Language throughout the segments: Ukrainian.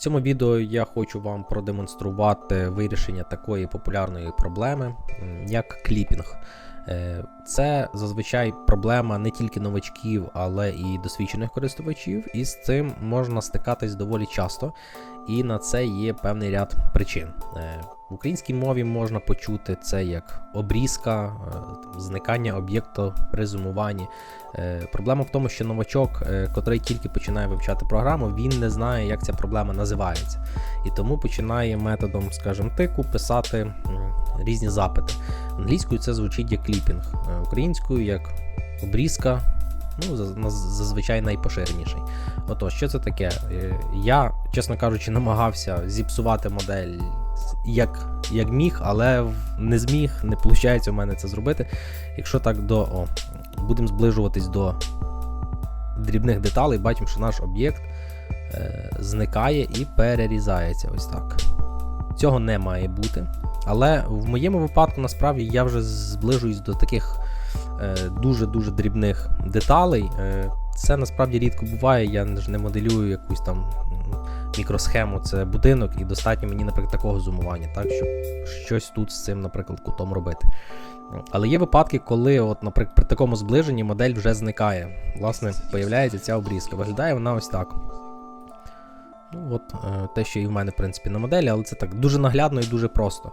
цьому відео я хочу вам продемонструвати вирішення такої популярної проблеми, як кліпінг. Е, Це зазвичай проблема не тільки новачків, але і досвідчених користувачів, і з цим можна стикатись доволі часто, і на це є певний ряд причин. В українській мові можна почути це як обрізка, е, зникання об'єкту при зумуванні. Е, Проблема в тому, що новачок, е, котрий тільки починає вивчати програму, він не знає, як ця проблема називається. І тому починає методом, скажімо, тику писати різні запити. Англійською це звучить як кліпінг, українською як обрізка. Ну, зазвичай найпоширеніший. Отож, що це таке? Я, чесно кажучи, намагався зіпсувати модель як, як міг, але не зміг, не виходить у мене це зробити. Якщо так до. Будемо зближуватись до дрібних деталей, бачимо, що наш об'єкт е, зникає і перерізається. Ось так. Цього не має бути. Але в моєму випадку, насправді, я вже зближуюсь до таких е, дуже-дуже дрібних деталей. Е, це насправді рідко буває, я ж не моделюю якусь там мікросхему, це будинок, і достатньо мені, наприклад, такого зумування, так, щоб щось тут з цим, наприклад, кутом робити. Але є випадки, коли, от, наприклад, при такому зближенні модель вже зникає. Власне, появляється ця обрізка. Виглядає вона ось так. Ну, от е, те, що і в мене, в принципі, на моделі, але це так дуже наглядно і дуже просто.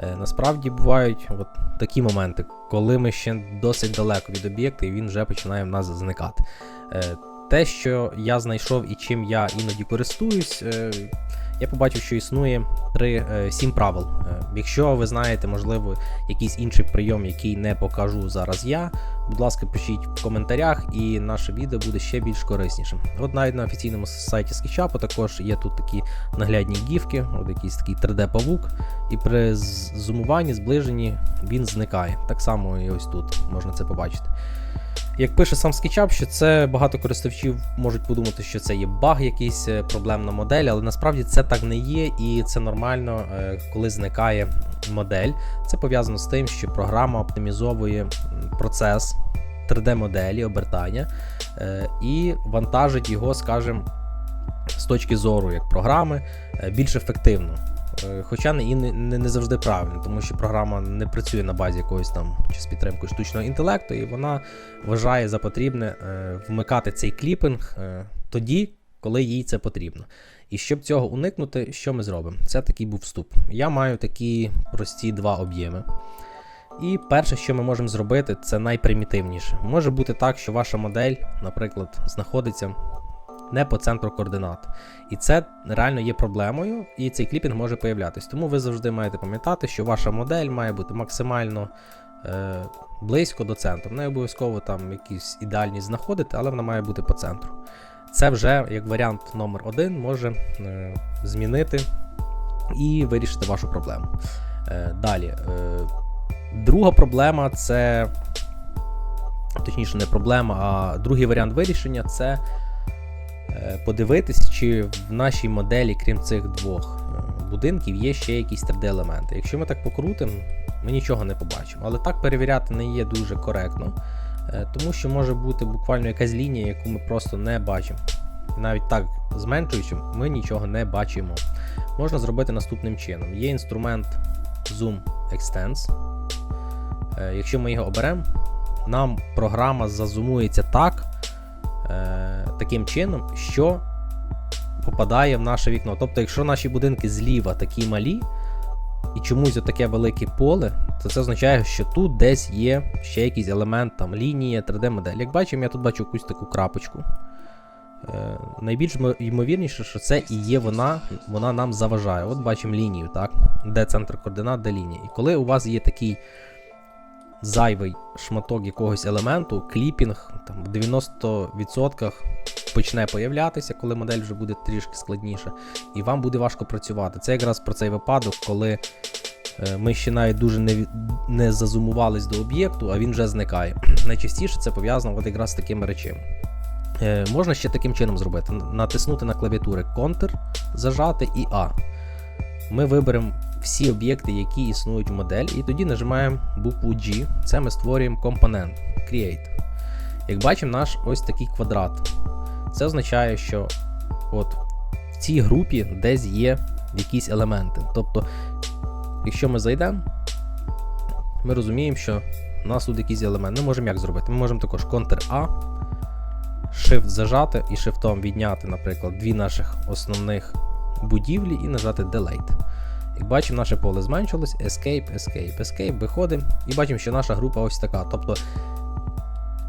Е, насправді бувають от такі моменти, коли ми ще досить далеко від об'єкта, і він вже починає в нас зникати. Те, що я знайшов і чим я іноді користуюсь, е, я побачив, що існує три, е, сім правил. Е, якщо ви знаєте, можливо, якийсь інший прийом, який не покажу зараз я, будь ласка, пишіть в коментарях, і наше відео буде ще більш кориснішим. От навіть на офіційному сайті SketchUp також є тут такі наглядні гіфки, от якийсь такий 3D-павук, і при зумуванні, зближенні він зникає. Так само і ось тут можна це побачити. Як пише сам SketchUp, що це багато користувачів можуть подумати, що це є баг, якийсь е, проблемна модель, але насправді це так не є, і це нормально, е, коли зникає модель. Це пов'язано з тим, що програма оптимізовує процес 3D-моделі, обертання е, і вантажить його, скажімо, з точки зору як програми більш ефективно. Е, Хоча і не, не, не завжди правильно, тому що програма не працює на базі якогось там чи з підтримкою штучного інтелекту, і вона вважає за потрібне е, вмикати цей кліпінг е, тоді, коли їй це потрібно. І щоб цього уникнути, що ми зробимо? Це такий був вступ. Я маю такі прості два об'єми. І перше, що ми можемо зробити, це найпримітивніше. Може бути так, що ваша модель, наприклад, знаходиться не по центру координат. І це реально є проблемою, і цей кліпінг може появлятись. Тому ви завжди маєте пам'ятати, що ваша модель має бути максимально е, близько до центру. Не обов'язково там якісь ідеальність знаходити, але вона має бути по центру. Це вже як варіант номер один може е, змінити і вирішити вашу проблему. Е, далі. Е, друга проблема це. Точніше, не проблема, а другий варіант вирішення це подивитись, чи в нашій моделі, крім цих двох е, будинків, є ще якісь 3D-елементи. Якщо ми так покрутимо, ми нічого не побачимо. Але так перевіряти не є дуже коректно, е, тому що може бути буквально якась лінія, яку ми просто не бачимо. Навіть так зменшуючи, ми нічого не бачимо. Можна зробити наступним чином: є інструмент Zoom Extends. Е, Якщо ми його оберемо, нам програма зазумується так, е, таким чином, що попадає в наше вікно. Тобто, якщо наші будинки зліва такі малі, і чомусь таке велике поле, то це означає, що тут десь є ще якийсь елемент, там лінія, 3D-модель. Як бачимо, я тут бачу якусь таку крапочку. Е, найбільш ймовірніше, що це і є вона, вона нам заважає. От бачимо лінію, так? Де центр координат, де лінія. І коли у вас є такий зайвий шматок якогось елементу, кліпінг там, в 90% почне появлятися, коли модель вже буде трішки складніша, і вам буде важко працювати. Це якраз про цей випадок, коли е, ми ще навіть дуже не, не зазумувались до об'єкту, а він вже зникає. Найчастіше це пов'язано якраз з такими речами. Е, можна ще таким чином зробити: натиснути на клавіатури Ctrl, зажати і А. Ми виберемо всі об'єкти, які існують в моделі, і тоді нажимаємо букву G. Це ми створюємо компонент Create. Як бачимо, наш ось такий квадрат. Це означає, що от в цій групі десь є якісь елементи. Тобто, якщо ми зайдемо, ми розуміємо, що у нас тут якийсь елемент. Ми можемо як зробити? Ми можемо також Ctrl-A, Shift зажати і шифтом відняти, наприклад, дві наших основних будівлі і нажати Delete. Як бачимо, наше поле зменшилось, Escape, Escape, Escape, виходимо і бачимо, що наша група ось така. Тобто,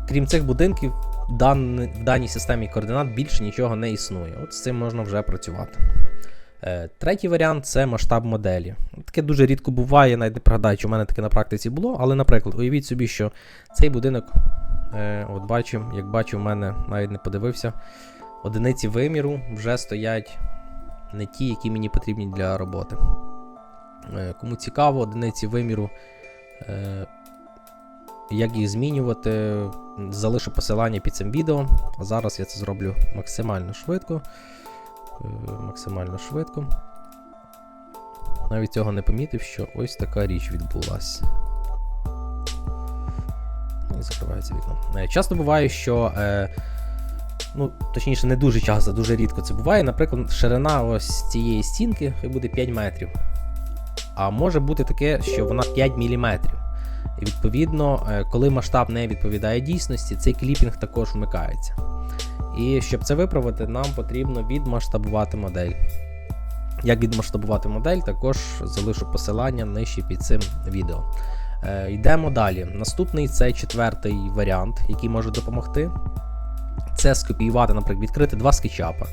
крім цих будинків, дан- в даній системі координат більше нічого не існує. От з цим можна вже працювати. Е, Третій варіант це масштаб моделі. Таке дуже рідко буває, навіть не пригадаю, чи в мене таке на практиці було, але, наприклад, уявіть собі, що цей будинок, е, от бачу, як бачу, в мене навіть не подивився, одиниці виміру вже стоять не ті, які мені потрібні для роботи. Е, Кому цікаво, одиниці виміру, е, як їх змінювати, залишу посилання під цим відео. А зараз я це зроблю максимально швидко. Е, Максимально швидко. Навіть цього не помітив, що ось така річ відбулася. Ну і закривається вікно. Часто буває, що. Ну, точніше, не дуже часто, дуже рідко це буває. Наприклад, ширина ось цієї стінки буде 5 метрів. А може бути таке, що вона 5 мм. Відповідно, е, коли масштаб не відповідає дійсності, цей кліпінг також вмикається. І щоб це виправити, нам потрібно відмасштабувати модель. Як відмасштабувати модель, також залишу посилання нижче під цим відео. Е, йдемо далі. Наступний це четвертий варіант, який може допомогти. Це скопіювати, наприклад, відкрити два скетчапа,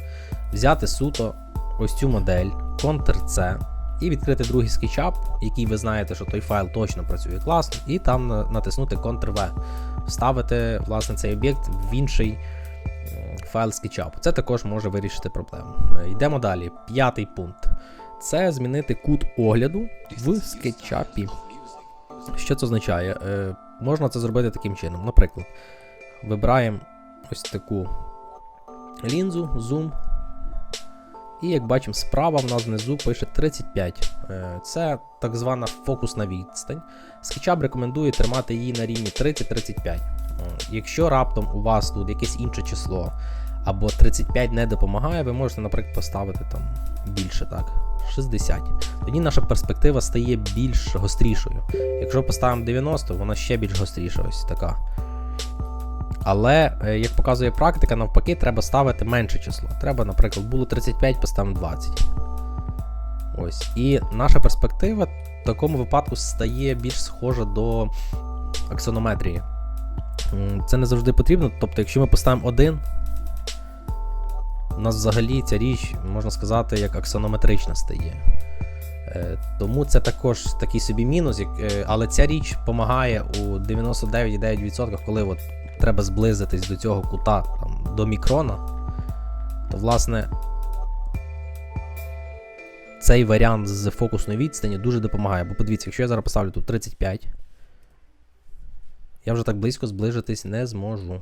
взяти суто ось цю модель, Ctrl-C, і відкрити другий скетчап, який ви знаєте, що той файл точно працює класно, і там натиснути Ctrl-V, вставити власне цей об'єкт в інший е, файл скетчапу. Це також може вирішити проблему. Е, Йдемо далі. П'ятий пункт. Це змінити кут огляду в скетчапі. Що це означає? Е, можна це зробити таким чином. Наприклад, вибираємо ось таку лінзу, зум. І як бачимо, справа в нас внизу пише 35. Е, Це так звана фокусна відстань. SketchUp рекомендує тримати її на рівні 30-35. Е, Якщо раптом у вас тут якесь інше число або 35 не допомагає, ви можете, наприклад, поставити там більше так, 60. Тоді наша перспектива стає більш гострішою. Якщо поставимо 90, вона ще більш гостріша, ось така. Але, е, як показує практика, навпаки, треба ставити менше число. Треба, наприклад, було 35, поставимо 20. Ось. І наша перспектива в такому випадку стає більш схожа до аксонометрії. Це не завжди потрібно. Тобто, якщо ми поставимо 1, у нас взагалі ця річ, можна сказати, як аксонометрична стає. Е, Тому це також такий собі мінус, е, але ця річ допомагає у 99,9%, коли от треба зблизитись до цього кута там, до мікрона, то власне цей варіант з фокусної відстані дуже допомагає. Бо подивіться, якщо я зараз поставлю тут 35, я вже так близько зближитись не зможу.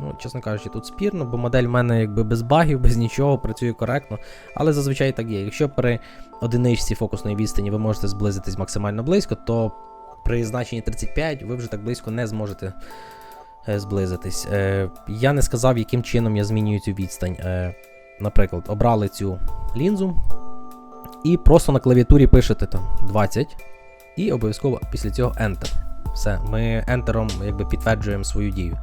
Ну, чесно кажучи, тут спірно, бо модель в мене якби без багів, без нічого, працює коректно. Але зазвичай так є. Якщо при одиничці фокусної відстані ви можете зблизитись максимально близько, то при значенні 35 ви вже так близько не зможете е, зблизитись. Е, я не сказав, яким чином я змінюю цю відстань. Е, наприклад, обрали цю лінзу і просто на клавіатурі пишете там 20 і обов'язково після цього Enter. Все, ми ентером якби підтверджуємо свою дію.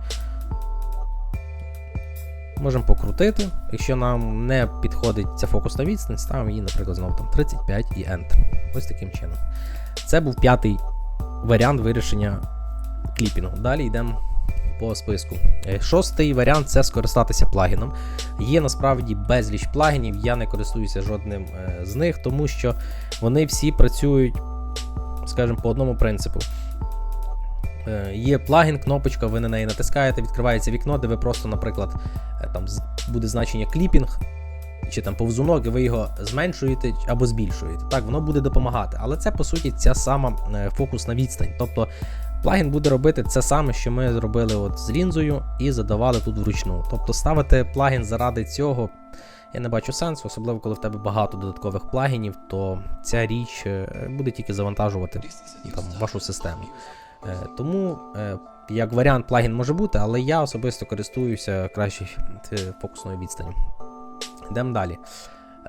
Можемо покрутити. Якщо нам не підходить ця фокусна відстань, ставимо її, наприклад, знову там 35 і Enter. Ось таким чином. Це був п'ятий варіант вирішення кліпінгу. Далі йдемо по списку. Е, Шостий варіант це скористатися плагіном. Є насправді безліч плагінів, я не користуюся жодним е, з них, тому що вони всі працюють, скажімо, по одному принципу. Е, Є плагін, кнопочка, ви на неї натискаєте, відкривається вікно, де ви просто, наприклад, там буде значення кліпінг, чи там повзунок, і ви його зменшуєте або збільшуєте. Так, воно буде допомагати. Але це по суті ця сама е, фокусна відстань. Тобто плагін буде робити це саме, що ми зробили от з лінзою і задавали тут вручну. Тобто ставити плагін заради цього. Я не бачу сенсу, особливо коли в тебе багато додаткових плагінів, то ця річ е, буде тільки завантажувати там, вашу систему. Е, Тому як варіант плагін може бути, але я особисто користуюся краще фокусною відстанню. Йдемо далі.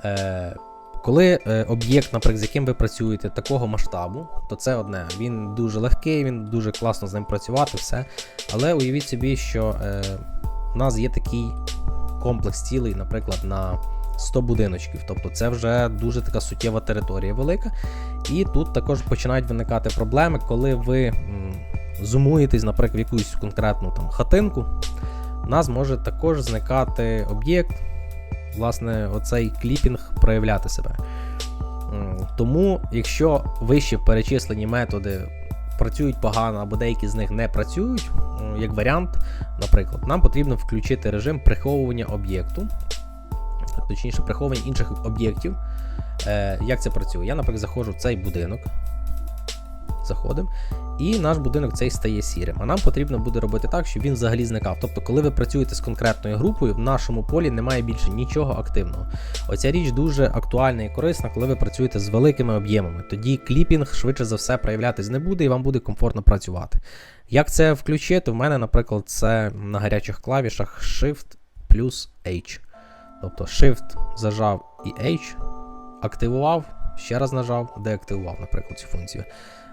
Е, коли е, об'єкт, наприклад, з яким ви працюєте такого масштабу, то це одне. Він дуже легкий, він дуже класно з ним працювати, все. Але уявіть собі, що е, у нас є такий комплекс цілий, наприклад, на 100 будиночків. Тобто це вже дуже така суттєва територія велика. І тут також починають виникати проблеми, коли ви зумуєтесь, наприклад, в якусь конкретну там хатинку. У нас може також зникати об'єкт, власне, оцей кліпінг проявляти себе. Тому, якщо вище перечислені методи працюють погано або деякі з них не працюють, як варіант, наприклад, нам потрібно включити режим приховування об'єкту, точніше, приховування інших об'єктів. Е, як це працює? Я, наприклад, заходжу в цей будинок. Заходимо, і наш будинок цей стає сірим. А нам потрібно буде робити так, щоб він взагалі зникав. Тобто, коли ви працюєте з конкретною групою, в нашому полі немає більше нічого активного. Оця річ дуже актуальна і корисна, коли ви працюєте з великими об'ємами. Тоді кліпінг швидше за все проявлятись не буде і вам буде комфортно працювати. Як це включити? В мене, наприклад, це на гарячих клавішах Shift плюс H. Тобто Shift зажав і H, активував, ще раз нажав, деактивував, наприклад, цю функцію.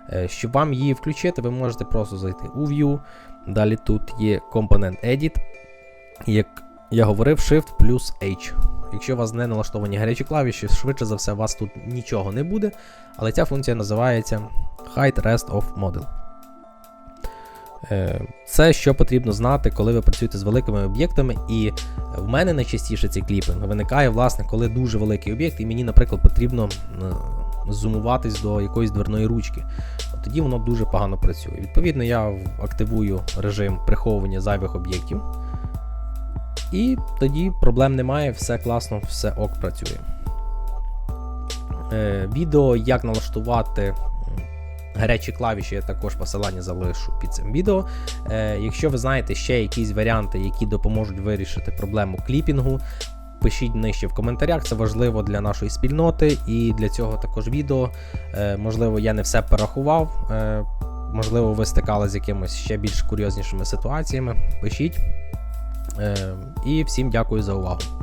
Е, Щоб вам її включити, ви можете просто зайти у View. Далі тут є Component Edit. Як я говорив, Shift плюс H. Якщо у вас не налаштовані гарячі клавіші, швидше за все, у вас тут нічого не буде. Але ця функція називається Hide Rest of Model. Е, Це що потрібно знати, коли ви працюєте з великими об'єктами. І в мене найчастіше цей кліпінг виникає, власне, коли дуже великий об'єкт, і мені, наприклад, потрібно е, зумуватись до якоїсь дверної ручки. Тоді воно дуже погано працює. Відповідно, я активую режим приховування зайвих об'єктів. І тоді проблем немає, все класно, все ок працює. Е, відео, як налаштувати гарячі клавіші, я також посилання залишу під цим відео. Е, якщо ви знаєте ще якісь варіанти, які допоможуть вирішити проблему кліпінгу, пишіть нижче в коментарях, це важливо для нашої спільноти і для цього також відео. Е, можливо, я не все порахував. Е, можливо, ви стикали з якимись ще більш курйознішими ситуаціями. Пишіть. Е, і всім дякую за увагу.